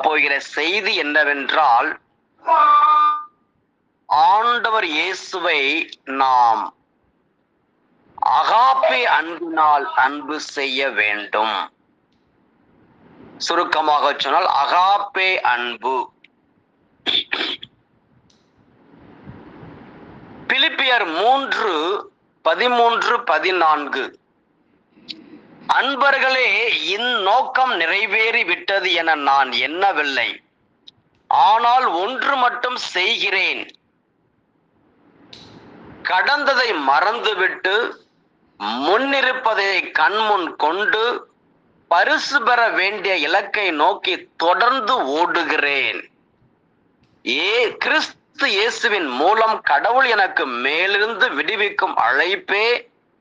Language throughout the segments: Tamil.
போகிற செய்தி என்னவென்றால் ஆண்டவர் இயேசுவை நாம் அகாப்பே அன்பினால் அன்பு செய்ய வேண்டும். சுருக்கமாக சொன்னால் அகாப்பே அன்பு. பிலிப்பியர் மூன்று பதிமூன்று பதினான்கு. அன்பர்களே இந்நோக்கம் நிறைவேறி விட்டது என நான் எண்ணவில்லை. ஆனால் ஒன்று மட்டும் செய்கிறேன். கடந்ததை மறந்துவிட்டு முன்னிருப்பதை கண்முன் கொண்டு பரிசு பெற வேண்டிய இலக்கை நோக்கி தொடர்ந்து ஓடுகிறேன். ஏ கிறிஸ்து இயேசுவின் மூலம் கடவுள் எனக்கு மேலிருந்து விடுவிக்கும் அழைப்பே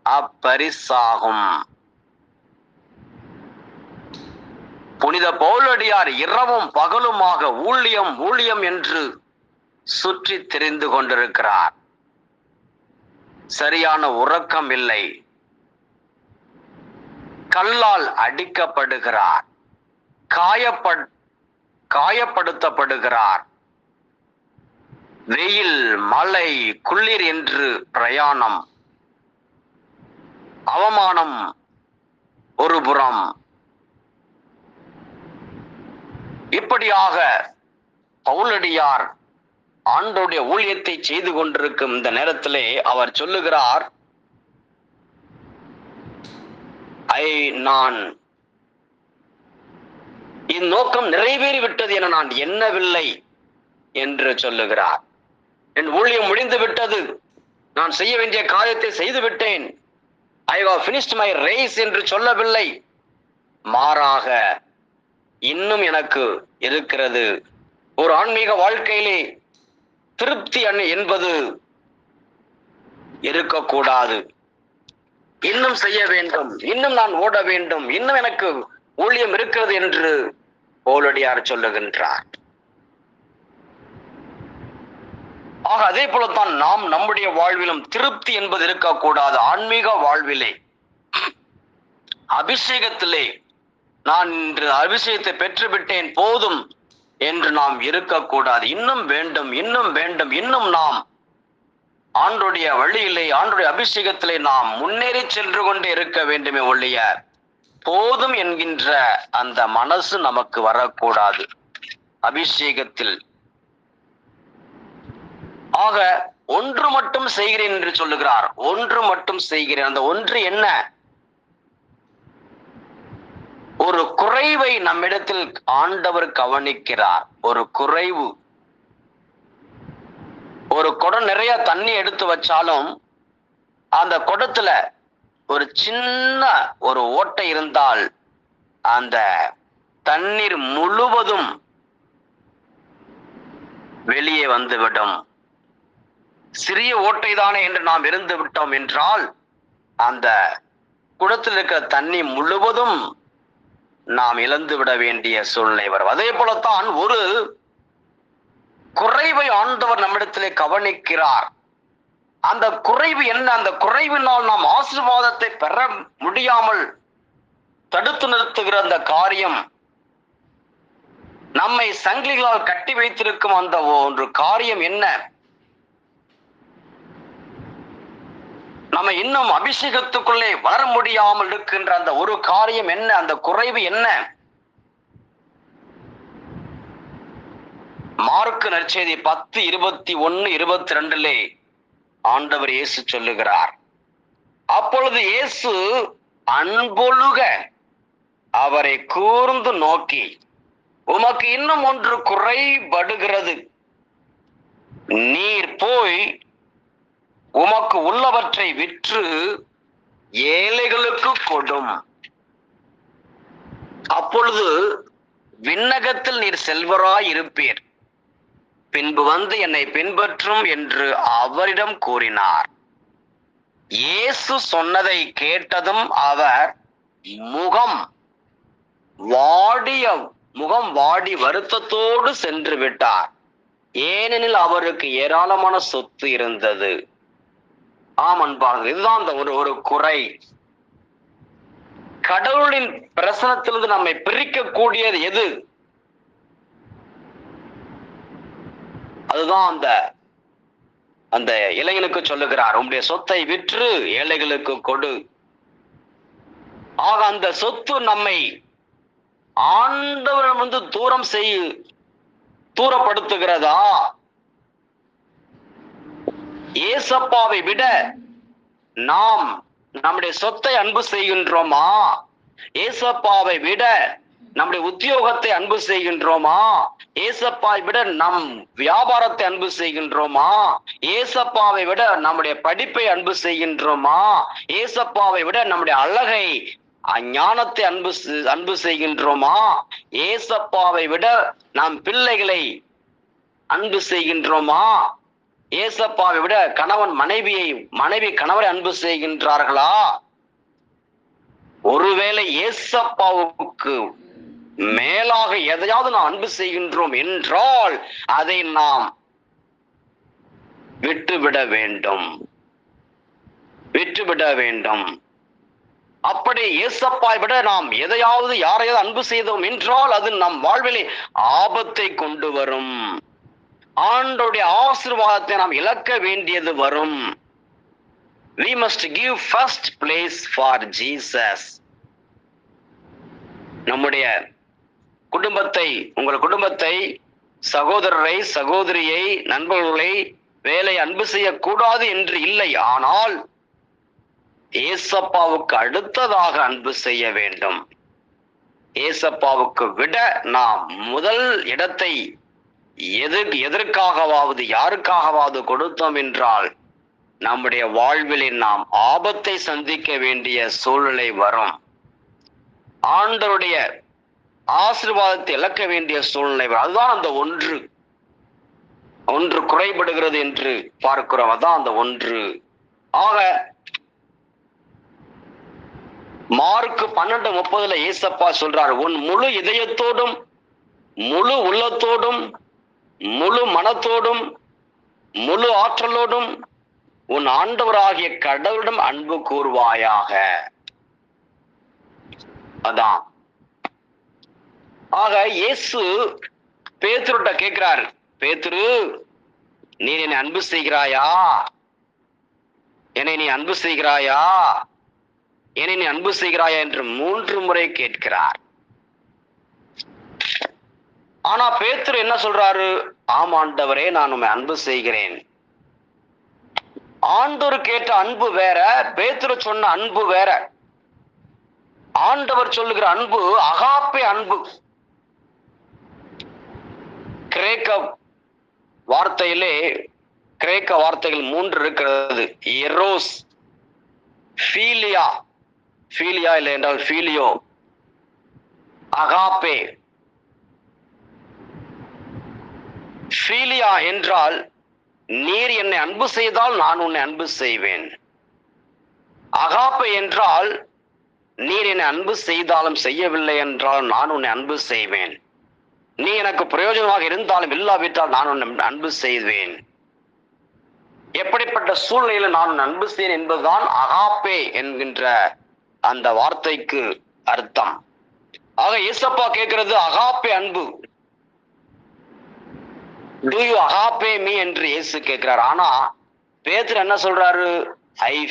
அப்பரிசாகும். புனித பௌலடியார் இரவும் பகலுமாக ஊழியம் ஊழியம் என்று சுற்றி தெரிந்து கொண்டிருக்கிறார். சரியான உறக்கம் இல்லை. கல்லால் அடிக்கப்படுகிறார். காயப்பட் காயப்படுத்தப்படுகிறார். வெயில் மழை குளிர் என்று பிரயாணம். அவமானம் ஒரு புறம். இப்படியாக பவுலடியார் ஆண்டோடைய ஊழியத்தை செய்து கொண்டிருக்கும் இந்த நேரத்திலே அவர் சொல்லுகிறார் ஐ நான் இந்நோக்கம் நிறைவேறிவிட்டது என நான் எண்ணவில்லை என்று சொல்லுகிறார். என் ஊழியம் முடிந்து விட்டது நான் செய்ய வேண்டிய காரியத்தை செய்து விட்டேன் I have finished my race என்று சொல்லவில்லை. மாறாக இன்னும் எனக்கு இருக்கிறது. ஒரு ஆன்மீக வாழ்க்கையிலே திருப்தி என்பது இருக்கக்கூடாது. இன்னும் செய்ய வேண்டும். இன்னும் நான் ஓட வேண்டும். இன்னும் எனக்கு ஊழியம் இருக்கிறது என்று போலடியார் சொல்லுகின்றார். ஆக அதே போலத்தான் நாம் நம்முடைய வாழ்விலும் திருப்தி என்பது இருக்கக்கூடாது. ஆன்மீக வாழ்விலே அபிஷேகத்திலே நான் இன்று அபிஷேகத்தை பெற்றுவிட்டேன் போதும் என்று நாம் இருக்கக்கூடாது. இன்னும் வேண்டும் இன்னும் வேண்டும் இன்னும் நாம் ஆண்டுடைய வழியிலே ஆண்டுடைய அபிஷேகத்திலே நாம் முன்னேறி சென்று கொண்டே இருக்க வேண்டுமே ஒழிய போதும் என்கின்ற அந்த மனசு நமக்கு வரக்கூடாது. அபிஷேகத்தில் ஆக ஒன்று மட்டும் செய்கிறேன் என்று சொல்லுகிறார். ஒன்று மட்டும் செய்கிறேன். அந்த ஒன்று என்ன? ஒரு குறைவை நம்மிடத்தில் ஆண்டவர் கவனிக்கிறார். ஒரு குறைவு. ஒரு குடம் நிறைய தண்ணி எடுத்து வச்சாலும் அந்த குடத்துல ஒரு சின்ன ஒரு ஓட்டை இருந்தால் அந்த தண்ணீர் முழுவதும் வெளியே வந்துவிடும். சிறிய ஓட்டை தானே என்று நாம் இருந்து விட்டோம் என்றால் அந்த குடத்தில் இருக்கிற தண்ணி முழுவதும் நாம் இழந்து விட வேண்டிய சூழ்நிலை வரும். அதே போலத்தான் ஒரு குறைவை ஆண்டவர் நம்மிடத்திலே கவனிக்கிறார். அந்த குறைவு என்ன? அந்த குறைவினால் நாம் ஆசீர்வாதத்தை பெற முடியாமல் தடுத்து நிறுத்துகிற அந்த காரியம் நம்மை சங்கிலிகளால் கட்டி வைத்திருக்கும் அந்த ஒன்று காரியம் என்ன? நம்ம இன்னும் அபிஷேகத்துக்குள்ளே வளர முடியாமல் இருக்கின்ற அந்த ஒரு காரியம் என்ன? அந்த குறைவு என்ன? மார்க்கு நற்செய்தி பத்து இருபத்தி ஒன்னு இருபத்தி ரெண்டுலே ஆண்டவர் இயேசு சொல்லுகிறார். அப்பொழுது இயேசு அன்பொழுக அவரை கூர்ந்து நோக்கி உமக்கு இன்னும் ஒன்று குறைபடுகிறது. நீர் போய் உமக்கு உள்ளவற்றை விற்று ஏழைகளுக்கு கொடும். அப்பொழுது விண்ணகத்தில் நீர் செல்வராய் இருப்பீர். பின்பு வந்து என்னை பின்பற்றும் என்று அவரிடம் கூறினார். இயேசு சொன்னதை கேட்டதும் அவர் முகம் வாடிய முகம் வாடி வருத்தத்தோடு சென்று விட்டார். ஏனெனில் அவருக்கு ஏராளமான சொத்து இருந்தது. ஆம் அன்பாக இதுதான் அந்த ஒரு ஒரு குறை. கடவுளின் பிரசனத்திலிருந்து நம்மை பிரிக்கக்கூடியது எது? அதுதான் அந்த அந்த இளைஞனுக்கு சொல்லுகிறார் உங்களுடைய சொத்தை விற்று ஏழைகளுக்கு கொடு. ஆக அந்த சொத்து நம்மை ஆண்டவரிடமிருந்து தூரம் செய் தூரப்படுத்துகிறதா? ஏசப்பாவை விட நாம் நம்முடைய சொத்தை அன்பு செய்கின்றோமா? ஏசப்பாவை விட நம்முடைய உத்தியோகத்தை அன்பு செய்கின்றோமா? ஏசப்பாவை விட நம் வியாபாரத்தை அன்பு செய்கின்றோமா? ஏசப்பாவை விட நம்முடைய படிப்பை அன்பு செய்கின்றோமா? ஏசப்பாவை விட நம்முடைய அழகை அஞ்ஞானத்தை அன்பு அன்பு செய்கின்றோமா? ஏசப்பாவை விட நாம் பிள்ளைகளை அன்பு செய்கின்றோமா? ஏசப்பாவை விட கணவன் மனைவியை மனைவி கணவரை அன்பு செய்கின்றார்களா? ஒருவேளை ஏசப்பாவுக்கு மேலாக எதையாவது நாம் அன்பு செய்கின்றோம் என்றால் அதை நாம் விட்டுவிட வேண்டும். விட்டுவிட வேண்டும். அப்படி ஏசப்பாய் விட நாம் எதையாவது யாரையாவது அன்பு செய்தோம் என்றால் அது நம் வாழ்விலே ஆபத்தை கொண்டு வரும். ஆண்டோடைய ஆசிர்வாதத்தை நாம் இழக்க வேண்டியது வரும். We must give first place for Jesus நம்முடைய குடும்பத்தை உங்கள் குடும்பத்தை சகோதரரை சகோதரியை நண்பர்களை வேலை அன்பு செய்யக்கூடாது என்று இல்லை. ஆனால் ஏசப்பாவுக்கு அடுத்ததாக அன்பு செய்ய வேண்டும். ஏசப்பாவுக்கு விட நாம் முதல் இடத்தை எது எதற்காகவாவது யாருக்காகவாவது கொடுத்தோம் என்றால் நம்முடைய வாழ்விலே நாம் ஆபத்தை சந்திக்க வேண்டிய சூழ்நிலை வரும். ஆண்டருடைய ஆசீர்வாதத்தை இழக்க வேண்டிய சூழ்நிலை வரும். அதுதான் அந்த ஒன்று. ஒன்று குறைபடுகிறது என்று பார்க்கிறோம். அதான் அந்த ஒன்று. ஆக மார்க்கு பன்னெண்டு முப்பதுல ஏசப்பா சொல்றார் உன் முழு இதயத்தோடும் முழு உள்ளத்தோடும் முழு மனத்தோடும் முழு ஆற்றலோடும் உன் ஆண்டவராகிய கடவுளிடம் அன்பு கூறுவாயாக. அதான். ஆக இயேசு பேத்துருட்ட கேட்கிறாரு பேத்துரு நீ என்னை அன்பு செய்கிறாயா? என்னை நீ அன்பு செய்கிறாயா? என்னை நீ அன்பு செய்கிறாயா? என்று மூன்று முறை கேட்கிறார். ஆனா பேதுரு என்ன சொல்றாரு? ஆமாண்டவரே நான் உண்மை அன்பு செய்கிறேன். ஆண்டவர் கேட்ட அன்பு வேற பேதுரு சொன்ன அன்பு வேற. ஆண்டவர் சொல்லுகிற அன்பு அகாப்பே அன்பு. கிரேக்க வார்த்தையிலே கிரேக்க வார்த்தைகள் மூன்று இருக்கிறது. எரோஸ் ஃபீலியா. ஃபீலியா இல்லை என்றால் ஃபீலியோ. அகாப்பே. ஃபீலியா என்றால் நீர் என்னை அன்பு செய்தால் நான் உன்னை அன்பு செய்வேன். அகாப்ப என்றால் நீர் என்னை அன்பு செய்தாலும் செய்யவில்லை என்றால் நான் உன்னை அன்பு செய்வேன். நீ எனக்கு பிரயோஜனமாக இருந்தாலும் இல்லாவிட்டால் நான் உன்னை அன்பு செய்வேன். எப்படிப்பட்ட சூழ்நிலையில நான் அன்பு செய்வேன் என்பதுதான் அகாப்பே என்கின்ற அந்த வார்த்தைக்கு அர்த்தம். ஆக ஏசப்பா கேட்கிறது அகாப்பே அன்பு. டு யூ அகாப்பே மீ என்று இயேசு கேட்கிறார். ஆனா பேதுரு என்ன சொல்றாரு? ஐ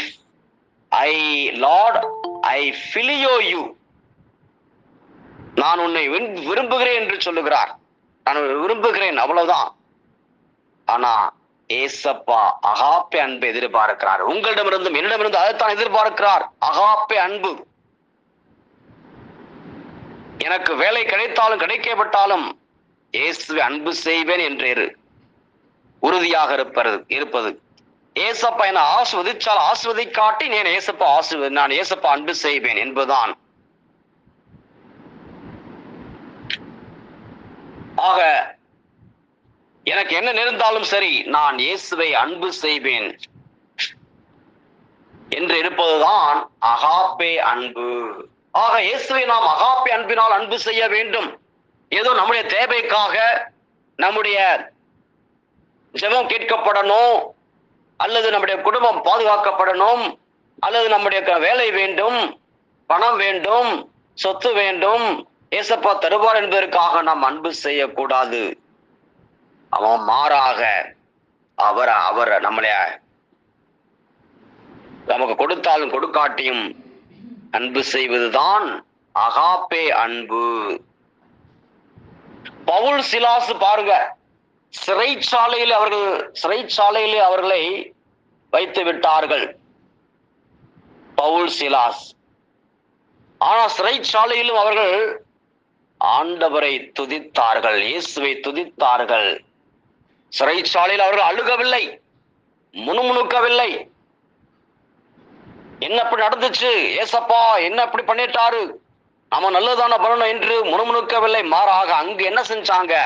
ஐ லார்ட் ஐ ஃபிலியோ யூ நான் உன்னை விரும்புகிறேன் என்று சொல்லுகிறார். நான் விரும்புகிறேன் அவ்வளவுதான். ஆனா ஏசப்பா அகாப்பே அன்பு எதிர்பார்க்கிறார். உங்களிடமிருந்தும் என்னிடமிருந்து அதைத்தான் எதிர்பார்க்கிறார். அகாப்பே அன்பு. எனக்கு வேலை கிடைத்தாலும் கிடைக்கப்பட்டாலும் இயேசுவை அன்பு செய்வேன் என்று இரு. உறுதியாக இருப்பது இருப்பது. ஏசப்பா என ஆஸ்வதிச்சால் ஆஸ்வதிக்காட்டி நான் ஏசப்பா ஆசு நான் ஏசப்பா அன்பு செய்வேன் என்பதுதான். ஆக எனக்கு என்ன நேர்ந்தாலும் சரி நான் இயேசுவை அன்பு செய்வேன் என்று இருப்பதுதான் அகாப்பே அன்பு. ஆக இயேசுவை நாம் அகாப்பே அன்பினால் அன்பு செய்ய வேண்டும். ஏதோ நம்முடைய தேவைக்காக நம்முடைய ஜெபம் கேட்கப்படணும் அல்லது நம்முடைய குடும்பம் பாதுகாக்கப்படணும் அல்லது நம்முடைய க- வேலை வேண்டும் பணம் வேண்டும் சொத்து வேண்டும் ஏசப்பா தருவார் என்பதற்காக நாம் அன்பு செய்யக்கூடாது. அவன் மாறாக அவரை அவரை நம்மளை நமக்கு கொடுத்தாலும் கொடுக்காட்டியும் அன்பு செய்வதுதான் அகாப்பே அன்பு. பவுல் சிலாஸ் பாருங்க. சிறைச்சாலையில் அவர்கள் சிறைச்சாலையில் அவர்களை வைத்து விட்டார்கள். Paul Silas. ஆனா சிறைச்சாலையிலும் அவர்கள் ஆண்டவரை துதித்தார்கள் இயேசுவை துதித்தார்கள். சிறைச்சாலையில் அவர்கள் அழுகவில்லை முணுமுணுக்கவில்லை. என்ன இப்படி நடந்துச்சு? ஏசப்பா என்ன இப்படி பண்ணிட்டாரு? நாம நல்லதான பலனும் என்று முணுமுணுக்கவில்லை. மாறாக அங்கு என்ன செஞ்சாங்க?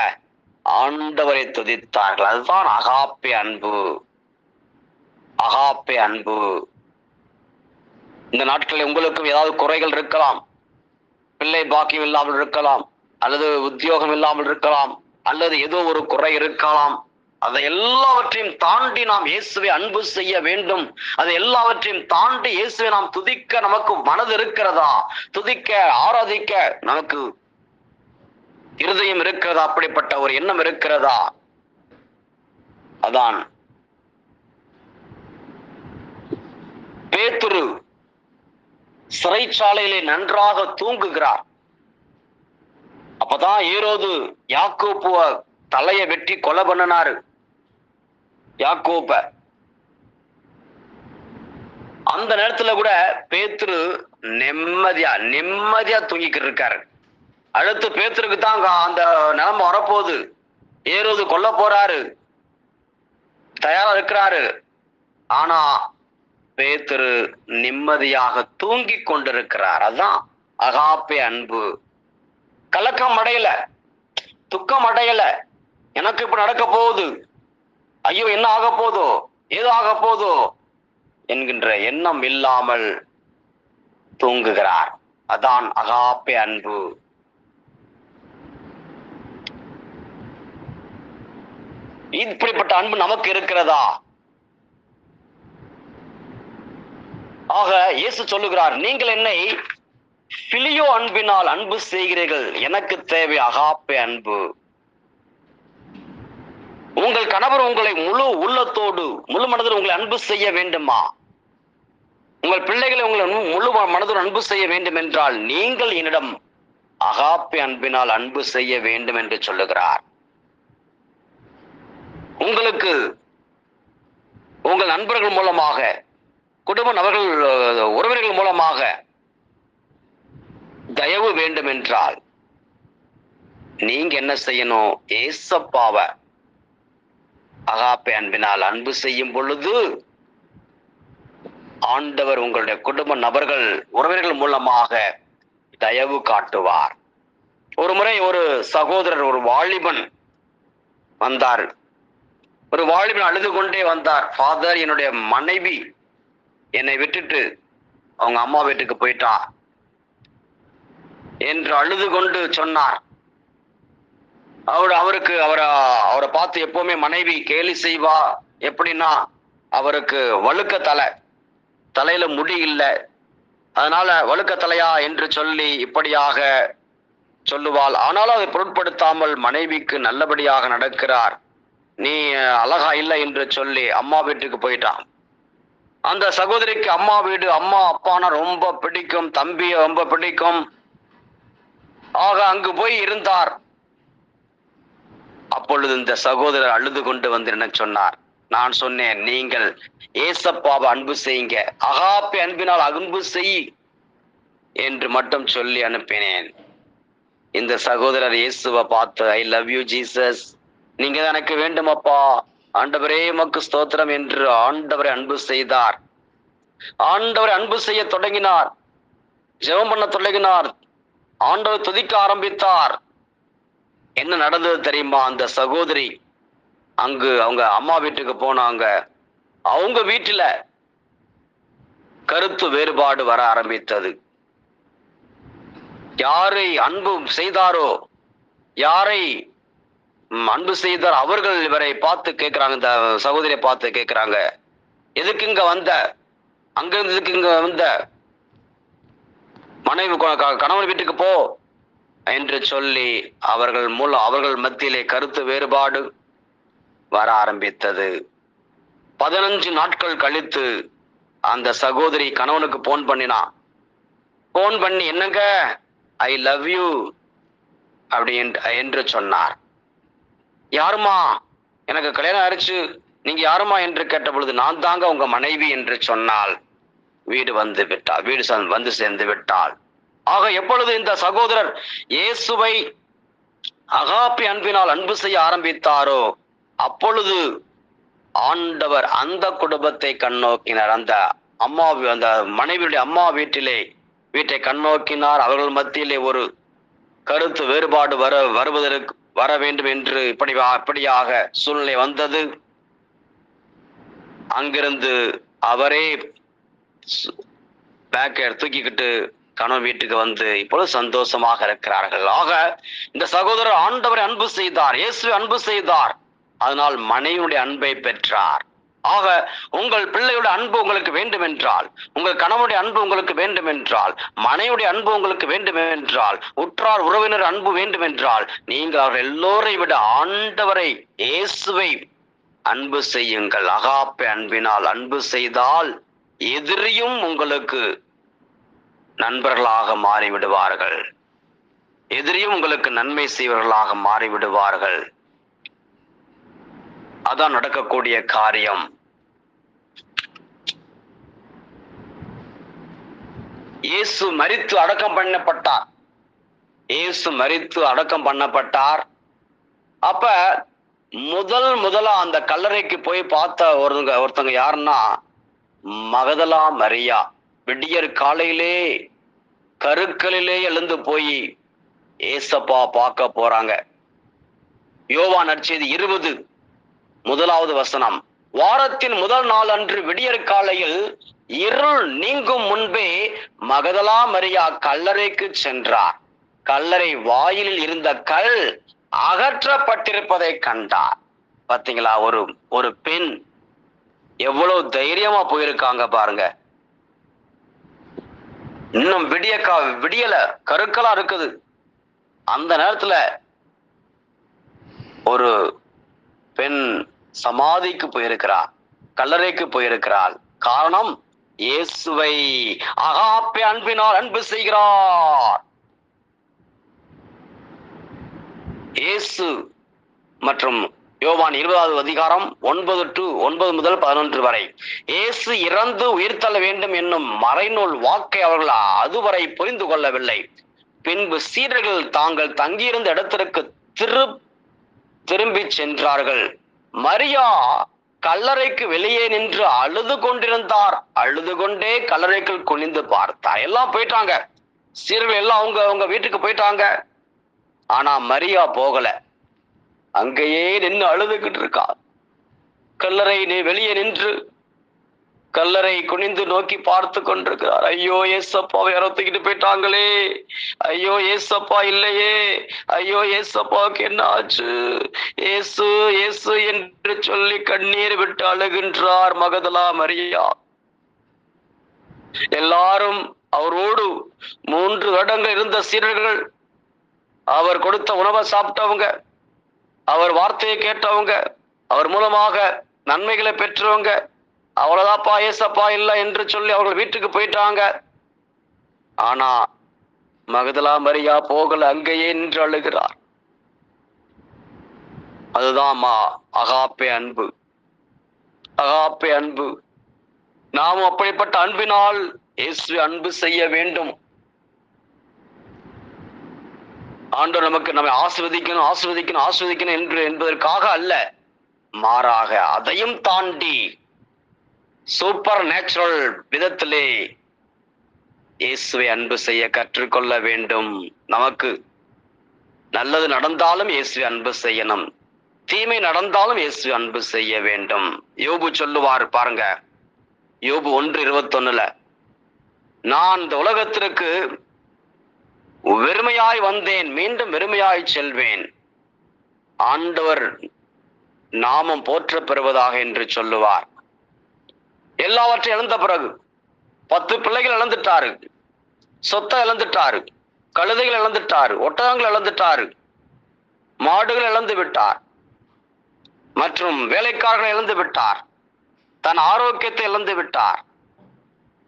ஆண்டவரை துதித்தார்கள். அதுதான் அகாப்பே அன்பு. அகாப்பே அன்பு. இந்த நாட்களில் உங்களுக்கும் ஏதாவது குறைகள் இருக்கலாம். பிள்ளை பாக்கியம் இல்லாமல் இருக்கலாம். அல்லது உத்தியோகம் இல்லாமல் இருக்கலாம். அல்லது ஏதோ ஒரு குறை இருக்கலாம். அதை எல்லாவற்றையும் தாண்டி நாம் இயேசுவை அன்பு செய்ய வேண்டும். அதை எல்லாவற்றையும் தாண்டி இயேசுவை நாம் துதிக்க நமக்கு மனது இருக்கிறதா? துதிக்க ஆராதிக்க நமக்கு இருதயம் இருக்கிறதா? அப்படிப்பட்ட ஒரு எண்ணம் இருக்கிறதா? அதான் பேத்துரு சிறைச்சாலையிலே நன்றாக தூங்குகிறார். அப்பதான் ஈரோது யாக்கோப்புவ தலைய வெட்டி கொலை பண்ணினாரு. யாக்கோப்ப அந்த நேரத்துல கூட பேத்துரு நிம்மதியா நிம்மதியா தூங்கிக்கிட்டு இருக்காரு. அடுத்து பேத்துருக்கு தான் அந்த நிலைமை வரப்போகுது. ஏறுவது கொல்ல போறாரு. தயாரா இருக்கிறாரு. ஆனா பேத்துரு நிம்மதியாக தூங்கி கொண்டிருக்கிறார். அதான் அகாப்பே அன்பு. கலக்கம் அடையல. துக்கம் அடையல. எனக்கு இப்ப நடக்க போகுது. ஐயோ என்ன ஆக போதோ? ஏதோ ஆக போதோ? என்கின்ற எண்ணம் இல்லாமல் தூங்குகிறார். அதான் அகாப்பே அன்பு. இப்படிப்பட்ட அன்பு நமக்கு இருக்கிறதா? ஆக இயேசு சொல்லுகிறார் நீங்கள் என்னை பிலியோ அன்பினால் அன்பு செய்கிறீர்கள். எனக்கு தேவை அகாப்பே அன்பு. உங்கள் கணவர் உங்களை முழு உள்ளத்தோடு முழு மனதில் உங்களை அன்பு செய்ய வேண்டுமா? உங்கள் பிள்ளைகளை உங்களை முழு மனதில் அன்பு செய்ய வேண்டும் என்றால் நீங்கள் என்னிடம் அகாப்பி அன்பினால் அன்பு செய்ய வேண்டும் என்று சொல்லுகிறார். உங்களுக்கு உங்கள் நண்பர்கள் மூலமாக குடும்ப நபர்கள் உறவினர்கள் மூலமாக தயவு வேண்டும் என்றால் நீங்க என்ன செய்யணும்? ஏசப்பாவை அகாப்பை அன்பினால் அன்பு செய்யும் பொழுது ஆண்டவர் உங்களுடைய குடும்ப நபர்கள் உறவினர்கள் மூலமாக தயவு காட்டுவார். ஒரு முறை ஒரு சகோதரர் ஒரு வாலிபன் வந்தார். ஒரு வாலிபன் அழுது கொண்டே வந்தார். ஃபாதர் என்னுடைய மனைவி என்னை விட்டுட்டு அவங்க அம்மா வீட்டுக்கு போயிட்டா? என்று அழுது கொண்டு சொன்னார். அவர் அவருக்கு அவரை அவரை பார்த்து எப்பவுமே மனைவி கேலி செய்வா. எப்படின்னா அவருக்கு வழுக்க தலை. தலையில முடி இல்லை. அதனால வழுக்க தலையா என்று சொல்லி இப்படியாக சொல்லுவாள். ஆனாலும் அதை பொருட்படுத்தாமல் மனைவிக்கு நல்லபடியாக நடக்கிறார். நீ அழகா இல்லை என்று சொல்லி அம்மா வீட்டுக்கு போயிட்டான். அந்த சகோதரிக்கு அம்மா வீடு அம்மா அப்பானா ரொம்ப பிடிக்கும். தம்பியை ரொம்ப பிடிக்கும். ஆக அங்கு போய் இருந்தார். அப்பொழுது இந்த சகோதரர் அழுது கொண்டு வந்து என்ன சொன்னார். நான் சொன்னேன் நீங்கள் ஏசப்பாவை அன்பு செய்யுங்க அகாப்பை அன்பினால் அன்பு செய் என்று மட்டும் சொல்லி அனுப்பினேன். இந்த சகோதரர் இயேசுவை பார்த்து ஐ லவ் யூ ஜீசஸ் நீங்க தான் எனக்கு வேண்டுமப்பா. ஆண்டவரே மக்கு ஸ்தோத்திரம் என்று ஆண்டவரை அன்பு செய்தார். ஆண்டவரை அன்பு செய்ய தொடங்கினார். ஜெபம் பண்ண தொடங்கினார். ஆண்டவர் துதிக்க ஆரம்பித்தார். என்ன நடந்தது தெரியுமா? அந்த சகோதரி அங்கு அவங்க அம்மா வீட்டுக்கு போனாங்க. அவங்க வீட்டில் கருத்து வேறுபாடு வர ஆரம்பித்தது. யாரை அன்பு செய்தாரோ யாரை அன்பு செய்தார் அவர்கள் இவரை பார்த்து கேட்கிறாங்க இந்த சகோதரியை பார்த்து கேட்கிறாங்க. எதுக்கு இங்க வந்த? அங்கிருந்து இங்க வந்த? மனைவி க- கணவன் வீட்டுக்கு போ. என்று சொல்லி அவர்கள் மூலம் அவர்கள் மத்தியிலே கருத்து வேறுபாடு வர ஆரம்பித்தது. பதினஞ்சு நாட்கள் கழித்து அந்த சகோதரி கணவனுக்கு போன் பண்ணினா போன் பண்ணி என்னங்க? ஐ லவ் யூ அப்படி என்று- என்று சொன்னார். யாருமா எனக்கு கல்யாணம் ஆயிடுச்சு நீங்க யாருமா என்று கேட்ட பொழுது நான் தாங்க உங்க மனைவி என்று சொன்னால் வீடு வந்து விட்டாள் வீடு சந்- வந்து சேர்ந்து விட்டாள். ஆக எப்பொழுது இந்த சகோதரர் இயேசுவை அகாப்பி அன்பினால் அன்பு செய்ய ஆரம்பித்தாரோ அப்பொழுது ஆண்டவர் அந்த குடும்பத்தை கண்ணோக்கினார் அந்த அம்மா அந்த மனைவியுடைய அம்மா வீட்டிலே வீட்டை கண்ணோக்கினார். அவர்கள் மத்தியிலே ஒரு கருத்து வேறுபாடு வர வருவதற்கு வர வேண்டும் என்று இப்படி இப்படியாக சூழ்நிலை வந்தது. அங்கிருந்து அவரே பேக்கை தூக்கிக்கிட்டு கணவன் வீட்டுக்கு வந்து இப்பொழுது சந்தோஷமாக இருக்கிறார்கள். ஆக இந்த சகோதரர் ஆண்டவரை அன்பு செய்தார் இயேசு அன்பு செய்தார். அதனால் மனைவியுடைய அன்பை பெற்றார். ஆக உங்கள் பிள்ளையுடைய அன்பு உங்களுக்கு வேண்டும் என்றால் உங்கள் கணவனுடைய அன்பு உங்களுக்கு வேண்டும் என்றால் மனைவியுடைய அன்பு உங்களுக்கு வேண்டும் என்றால் உற்றார் உறவினர் அன்பு வேண்டும் என்றால் நீங்கள் அவர் எல்லோரை விட ஆண்டவரை இயேசுவை அன்பு செய்யுங்கள். அகாப்பை அன்பினால் அன்பு செய்தால் எதிரியும் உங்களுக்கு நண்பர்களாக மாறிவிடுவார்கள். எதிரியும் உங்களுக்கு நன்மை செய்வர்களாக மாறிவிடுவார்கள். அதான் நடக்கக்கூடிய காரியம். இயேசு மரித்து அடக்கம் பண்ணப்பட்டார். இயேசு மறித்து அடக்கம் பண்ணப்பட்டார். அப்ப முதல் முதலா அந்த கல்லறைக்கு போய் பார்த்த ஒருத்தங்க ஒருத்தங்க யாருன்னா மகதலா மரியா. விடியற் காலையிலே கருக்களிலே எழுந்து போய் ஏசப்பா பார்க்க போறாங்க. யோவா நற்செய்தி இருபது முதலாவது வசனம். வாரத்தின் முதல் நாள் அன்று விடியற் காலையில் இருள் நீங்கும் முன்பே மகதலா மரியா கல்லறைக்கு சென்றார். கல்லறை வாயிலில் இருந்த கல் அகற்றப்பட்டிருப்பதை கண்டார். பாத்தீங்களா? ஒரு ஒரு பெண் எவ்வளவு தைரியமா போயிருக்காங்க பாருங்க. இன்னும் விடியக்கா விடியல கருக்களா இருக்குது. அந்த நேரத்துல ஒரு பெண் சமாதிக்கு போயிருக்கிறார் கல்லறைக்கு போயிருக்கிறாள். காரணம் இயேசுவை அகாப்பை அன்பினால் அன்பு செய்கிறார். இயேசு மற்றும் யோவான் இருபதாவது அதிகாரம் ஒன்பது டு ஒன்பது முதல் பதினொன்று வரை. இயேசு இறந்து உயிர்த்தள்ள வேண்டும் என்னும் மறைநூல் வாக்கை அவர்கள் அதுவரை புரிந்து கொள்ளவில்லை. பின்பு சீடர்கள் தாங்கள் தங்கியிருந்த இடத்திற்கு திரு திரும்பி சென்றார்கள். மரியா கல்லறைக்கு வெளியே நின்று அழுது கொண்டிருந்தார். அழுது கொண்டே கல்லறைக்குள் குனிந்து பார்த்தார். எல்லாம் போயிட்டாங்க. சீர்கள் எல்லாம் அவங்க அவங்க வீட்டுக்கு போயிட்டாங்க. ஆனா மரியா போகல. அங்கேயே நின்று அழுதுகிட்டு இருக்கா. கல்லறை நீ வெளியே நின்று கல்லறை குனிந்து நோக்கி பார்த்து கொண்டிருக்கிறார். ஐயோ ஏசப்பாவை இறத்துக்கிட்டு போயிட்டாங்களே. ஐயோ ஏசப்பா இல்லையே. ஐயோ ஏசப்பாவுக்கு என்ன ஆச்சு? ஏசு ஏசு என்று சொல்லி கண்ணீர் விட்டு அழுகின்றார் மகதலா மரியா. எல்லாரும் அவரோடு மூன்று வருடங்கள் இருந்த சீரர்கள் அவர் கொடுத்த உணவை சாப்பிட்டவங்க அவர் வார்த்தையை கேட்டவங்க அவர் மூலமாக நன்மைகளை பெற்றவங்க அவ்வளோதாப்பா ஏசப்பா இல்லை என்று சொல்லி அவர்கள் வீட்டுக்கு போயிட்டாங்க. ஆனா மகதலா மரியா போகல அங்கேயே நின்று அழுகிறார். அதுதான்மா அகாப்பே அன்பு. அகாப்பே அன்பு. நாம் அப்படிப்பட்ட அன்பினால் இயேசு அன்பு செய்ய வேண்டும். ஆண்டவர் நமக்கு நம்மை ஆசிர்வதிக்கணும் ஆசிர்வதிக்கணும் ஆசிர்வதிக்கணும் என்று என்பதற்காக அல்ல. மாறாக அதையும் தாண்டி சூப்பர் நேச்சுரல் விதத்திலே இயேசுவை அன்பு செய்ய கற்றுக்கொள்ள வேண்டும். நமக்கு நல்லது நடந்தாலும் இயேசுவை அன்பு செய்யணும். தீமை நடந்தாலும் இயேசு அன்பு செய்ய வேண்டும். யோபு சொல்லுவார் பாருங்க. யோபு ஒன்று இருபத்தொன்னுல நான் இந்த உலகத்திற்கு வெறுமையாய் வந்தேன் மீண்டும் வெறுமையாய் செல்வேன். ஆண்டவர் நாமம் போற்ற பெறுவதாக என்று சொல்லுவார். எல்லாவற்றையும் இழந்த பிறகு பத்து பிள்ளைகள் இழந்துட்டாரு சொத்தை இழந்துட்டாரு கழுதைகள் இழந்துட்டாரு ஒட்டகங்கள் இழந்துட்டாரு மாடுகள் இழந்து விட்டார் மற்றும் வேலைக்காரர்கள் இழந்து விட்டார் தன் ஆரோக்கியத்தை இழந்து விட்டார்.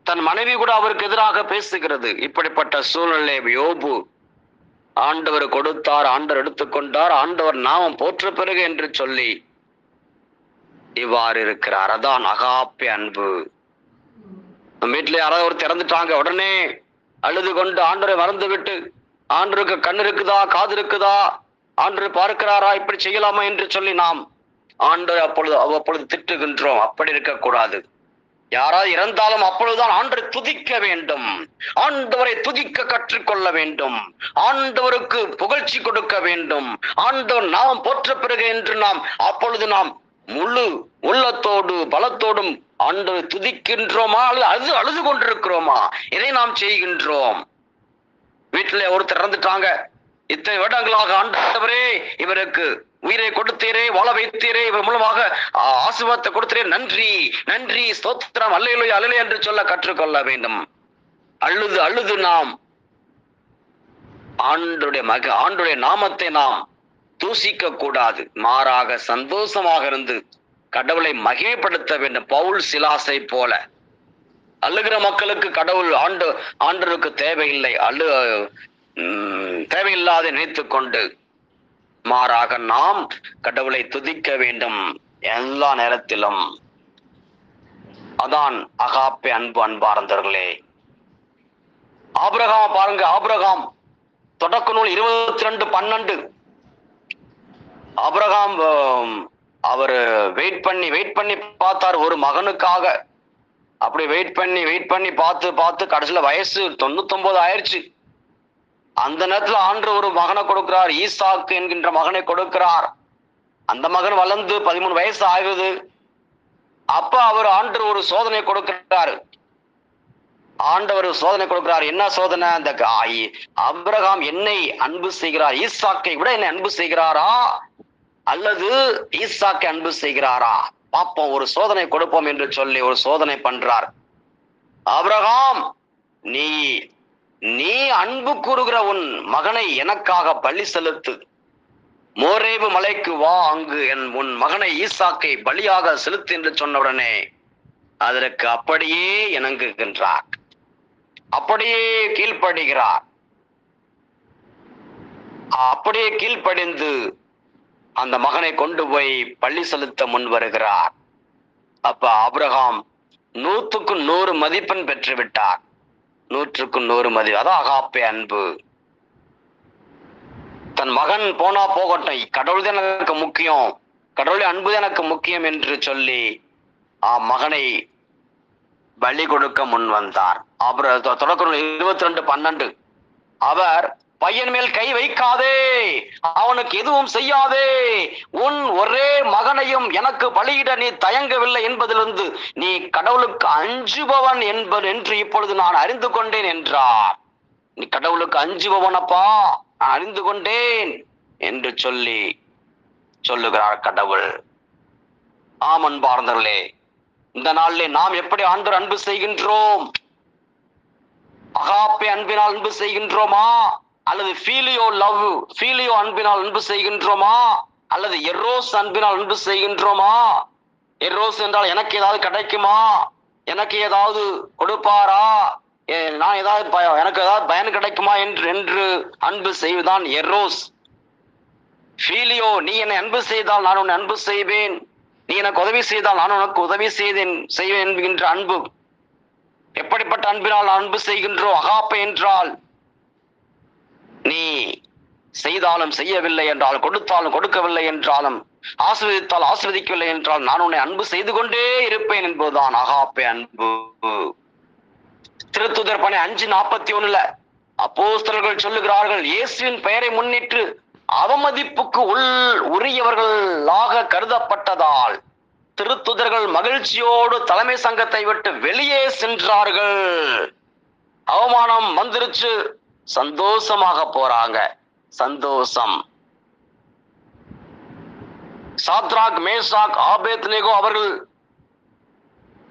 தன் மனைவி கூட அவருக்கு எதிராக பேசுகிறது. இப்படிப்பட்ட சூழ்நிலை யோபு ஆண்டவர் கொடுத்தார் ஆண்டவர் எடுத்துக்கொண்டார் ஆண்டவர் நாமம் போற்ற பிறகு என்று சொல்லி இவ்வாறு இருக்கிறார். அதான் அகாப்பிய அன்பு. நம்ம வீட்டுல யாராவது ஒரு திறந்துட்டாங்க உடனே அழுது கொண்டு ஆண்டரை மறந்து விட்டு ஆண்டருக்கு கண் இருக்குதா காது இருக்குதா ஆண்டு பார்க்கிறாரா இப்படி செய்யலாமா என்று சொல்லி நாம் ஆண்டரை அப்பொழுது அவ்வப்பொழுது திட்டுகின்றோம். அப்படி இருக்கக்கூடாது. யாராவது இறந்தாலும் அப்பொழுதுதான் ஆண்டரை துதிக்க வேண்டும். ஆண்டவரை துதிக்க கற்றுக்கொள்ள வேண்டும். ஆண்டவருக்கு புகழ்ச்சி கொடுக்க வேண்டும். ஆண்டவர் நாம் போற்ற பிறகு என்று நாம் அப்பொழுது நாம் முழு உள்ளத்தோடு பலத்தோடும் ஆண்டவரை துதிக்கின்றோமா? அல்லது அழுது அழுது கொண்டிருக்கிறோமா? இதை நாம் செய்கின்றோம். வீட்டில் ஒருத்தர் இறந்துட்டாங்க. இத்தனை வருடங்களாக ஆண்டவரே இவருக்கு உயிரை கொடுத்தீரே வாழ வைத்தீரே இவர் மூலமாக ஆசிர்வாதத்தை கொடுத்தீரே. நன்றி நன்றி ஸ்தோத்திரம் அல்லையிலோ அல்லையிலே என்று சொல்ல கற்றுக்கொள்ள வேண்டும். அழுது அழுது நாம். ஆண்டுடைய மக ஆண்டுடைய நாமத்தை நாம் தூசிக்க கூடாது மாறாக சந்தோஷமாக இருந்து கடவுளை மகிமைப்படுத்த வேண்டும். பவுல் சிலாசை போல. அழுகிற மக்களுக்கு கடவுள் ஆண்டு ஆண்டருக்கு தேவையில்லை. அழு உம், தேவையில்லாத நினைத்து கொண்டு மாறாக நாம் கடவுளை துதிக்க வேண்டும் எல்லா நேரத்திலும். அதான் அகாப்பே அன்பு அன்பார்ந்தவர்களே. ஆபிரகாம் பாருங்க ஆபிரகாம். தொடக்க நூல் இருபத்தி ரெண்டு பன்னெண்டு அபிரகாம் அவர் வெயிட் பண்ணி வெயிட் பண்ணி பார்த்தார் ஒரு மகனுக்காக. அப்படி வெயிட் பண்ணி வெயிட் பண்ணி பார்த்து பார்த்து கடைசியில வயசு தொண்ணூத்தொன்பது ஆயிருச்சு அந்த நேரத்துல ஆண்டு ஒரு மகனை கொடுக்கிறார். ஈசாக்கு என்கின்ற மகனை கொடுக்கிறார். அந்த மகன் வளர்ந்து பதிமூணு வயசு ஆகுது. அப்ப அவர் ஆண்டு ஒரு சோதனை கொடுக்கிறார். ஆண்டவர் சோதனை கொடுக்கிறார். என்ன சோதனை? அந்த கா- என்னை அன்பு செய்கிறார். ஈசாக்கை விட என்னை அன்பு செய்கிறாரா? அல்லது ஈசாக்கை அன்பு செய்கிறாரா? பார்ப்போம். ஒரு சோதனை கொடுப்போம் என்று சொல்லி ஒரு சோதனை பண்றார். அபிரகாம் நீ நீ அன்பு கூறுகிற உன் மகனை எனக்காக பலி செலுத்து. மோரேவு மலைக்கு வா அங்கு என் உன் மகனை ஈசாக்கை பலியாக செலுத்து என்று சொன்னவுடனே அதற்கு அப்படியே இணங்குகின்றார். அப்படியே கீழ்ப்படுகிறார். அப்படியே கீழ்ப்படிந்து அந்த மகனை கொண்டு போய் பள்ளி செலுத்த முன் வருகிறார். அப்ப அப்ரஹாம் நூத்துக்கு நூறு மதிப்பெண் பெற்றுவிட்டார். நூற்றுக்கும் நூற்றுக்கு நூறு மதிவு அதான் அகாப்பே அன்பு. தன் மகன் போனா போகட்டும். கடவுள் தான் எனக்கு முக்கியம். கடவுளை அன்பு தான் எனக்கு முக்கியம் என்று சொல்லி ஆ மகனை பலி கொடுக்க முன் வந்தார். அப்புறம் தொடக்க இருபத்தி ரெண்டு பன்னெண்டு. அவர் பையன் மேல் கை வைக்காதே. அவனுக்கு எதுவும் செய்யாதே. உன் ஒரே மகனையும் எனக்கு பலியிட நீ தயங்கவில்லை என்பதிலிருந்து நீ கடவுளுக்கு அஞ்சுபவன் என்பது என்று இப்பொழுது நான் அறிந்து கொண்டேன் என்றார். நீ கடவுளுக்கு அஞ்சுபவனப்பா நான் அறிந்து கொண்டேன் என்று சொல்லி சொல்லுகிறார் கடவுள். ஆம் அன்பார்ந்தவர்களே இந்த நாளிலே நாம் எப்படி ஆண்டவர் அன்பு செய்கின்றோம்? அகாப்பே அன்பினால் அன்பு செய்கின்றோமா? அல்லது ஃபீலியோ லவ் ஃபீலியோ அன்பினால் அன்பு செய்கின்றோமா? அல்லது எரோஸ் அன்பினால் அன்பு செய்கின்றோமா? எரோஸ் என்றால் எனக்கு ஏதாவது கிடைக்குமா? எனக்கு ஏதாவது கொடுப்பாரா? ஏ, நான் ஏதாவது பயம் எனக்கு ஏதாவது பயன் கிடைக்குமா என்று என்று அன்பு செய்வதுதான் எரோஸ் ஃபீலியோ நீ என்னை அன்பு செய்தால் நான் உன்னை அன்பு செய்வேன். நீ எனக்கு உதவி செய்தால் நான் உனக்கு உதவி செய்தேன் செய்வேன் என்கின்ற அன்பு. எப்படிப்பட்ட அன்பினால் நான் அன்பு செய்கின்றோ அகாப்பை என்றால் நீ செய்தாலும் செய்யவில்லை என்றால் கொடுத்தாலும் கொடுக்கவில்லை என்றாலும் ஆசிர்வதித்தால் ஆசிர்வதிக்கவில்லை என்றால் நான் உன்னை அன்பு செய்து கொண்டே இருப்பேன் என்பதுதான் அகாப்பே அன்பு. திருத்துதர் பணி அஞ்சு நாற்பத்தி ஒண்ணுல அப்போஸ்தலர்கள் சொல்லுகிறார்கள் இயேசுவின் பெயரை முன்னிட்டு அவமதிப்புக்கு உள் உரியவர்களாக கருதப்பட்டதால் திருத்துதர்கள் மகிழ்ச்சியோடு தலைமை சங்கத்தை விட்டு வெளியே சென்றார்கள். அவமானம் வந்துருச்சு சந்தோஷமாக போறாங்க. சந்தோஷம். சாத்ராக் மேசாக் ஆபேத்னேகோ அவர்கள்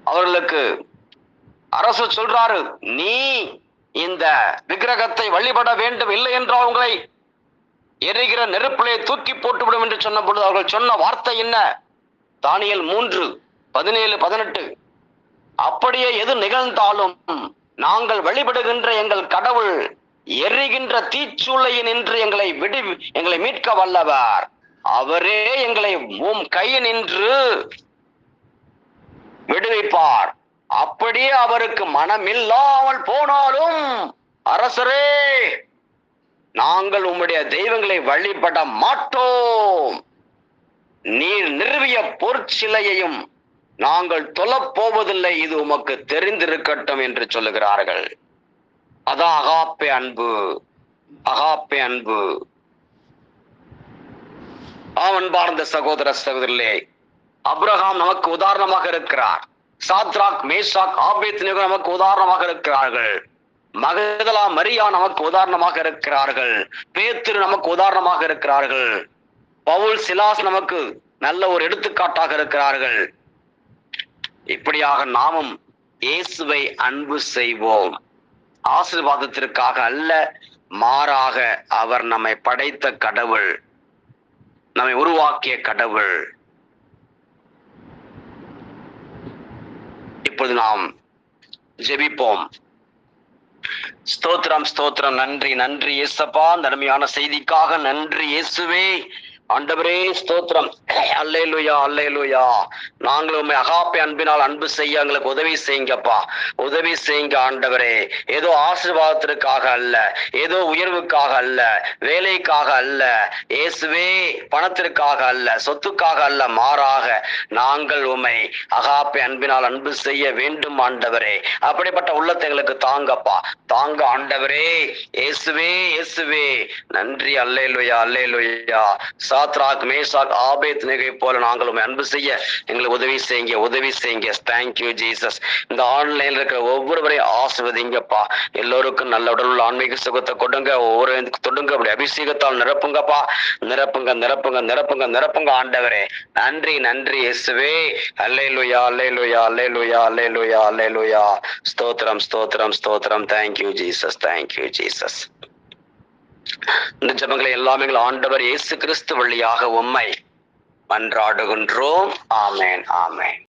அவர்களுக்கு அரசு சொல்றாரு நீ இந்த விக்கிரகத்தை வழிபட வேண்டும் இல்லை என்றால் உங்களை எரிகிற நெருப்பிலே தூக்கி போட்டுவிடும் என்று சொன்ன பொழுது அவர்கள் சொன்ன வார்த்தை என்ன? தானியல் மூன்று பதினேழு பதினெட்டு. அப்படியே எது நிகழ்ந்தாலும் நாங்கள் வழிபடுகின்ற எங்கள் கடவுள் எரிகின்ற தீச்சூளையின் நின்று எங்களை விடு எங்களை மீட்க வல்லவர். அவரே எங்களை உம் கையினின்று விடுவிப்பார். அப்படியே அவருக்கு மனமில்லாமல் போனாலும் அரசரே நாங்கள் உம்முடைய தெய்வங்களை வழிபட மாட்டோம். நீர் நிறுவிய பொற்சிலையையும் நாங்கள் தொலப் போவதில்லை இது உமக்கு தெரிந்திருக்கட்டும் என்று சொல்லுகிறார்கள். அதான் அகாப்பே அன்பு. அகாப்பே அன்பு. அவன் பார்ந்த சகோதர சகோதரிலே அப்ரஹாம் நமக்கு உதாரணமாக இருக்கிறார். சாத்ராக் மேஷாக் ஆபேத் நமக்கு உதாரணமாக இருக்கிறார்கள். மகதலா மரியா நமக்கு உதாரணமாக இருக்கிறார்கள். பேத்திரு நமக்கு உதாரணமாக இருக்கிறார்கள். பவுல் சிலாஸ் நமக்கு நல்ல ஒரு எடுத்துக்காட்டாக இருக்கிறார்கள். இப்படியாக நாமும் இயேசுவை அன்பு செய்வோம். ஆசீர்வாதத்திற்காக அல்ல மாறாக அவர் நம்மை படைத்த கடவுள் நம்மை உருவாக்கிய கடவுள். இப்போது நாம் ஜெபிப்போம். ஸ்தோத்திரம் ஸ்தோத்திரம் நன்றி நன்றி இயேசப்பா. நன்மையான செய்திக்காக நன்றி இயேசுவே. ஆண்டவரே ஸ்தோத்திரம். அல்லேலுயா அல்லேலுயா. நாங்கள் உண்மை அகாப்பை அன்பினால் அன்பு செய்ய எங்களுக்கு உதவி செய்யுங்கப்பா. உதவி செய்யுங்க ஆண்டவரே. ஏதோ ஆசீர்வாதத்திற்காக அல்ல ஏதோ உயர்வுக்காக அல்ல வேலைக்காக அல்ல இயேசுவே பணத்திற்காக அல்ல சொத்துக்காக அல்ல மாறாக நாங்கள் உண்மை அகாப்பை அன்பினால் அன்பு செய்ய வேண்டும் ஆண்டவரே. அப்படிப்பட்ட உள்ளத்தை எங்களுக்கு தாங்கப்பா. தாங்க ஆண்டவரே. இயேசுவே இயேசுவே. நன்றி அல்லேலுயா அல்லேலுயா. சாத்ராக் மேசாக் ஆபேத் நிகை போல நாங்கள் உண்மை அன்பு செய்ய எங்களுக்கு உதவி செய்யுங்க உதவி செய்யுங்க. தேங்க்யூ ஜீசஸ் இந்த ஆன்லைன்ல இருக்கிற ஒவ்வொருவரையும் ஆசிர்வதிங்கப்பா. எல்லோருக்கும் நல்ல உடல் உள்ள ஆன்மீக சுகத்தை கொடுங்க. ஒவ்வொரு தொடுங்க. அப்படி அபிஷேகத்தால் நிரப்புங்கப்பா. நிரப்புங்க நிரப்புங்க நிரப்புங்க நிரப்புங்க ஆண்டவரே. நன்றி நன்றி எஸ்வே அல்லே லுயா அல்லே லுயா அல்லே லுயா அல்லே லுயா அல்லே லுயா ஸ்தோத்திரம். ஸ்தோத்திரம் ஸ்தோத்திரம் தேங்க்யூ ஜீசஸ் தேங்க்யூ ஜீசஸ் இந்த ஜபங்களை எல்லாமே எங்கள் ஆண்டவர் இயேசு கிறிஸ்து வழியாக உம்மை மன்றாடுகின்றோம். ஆமேன் ஆமேன்.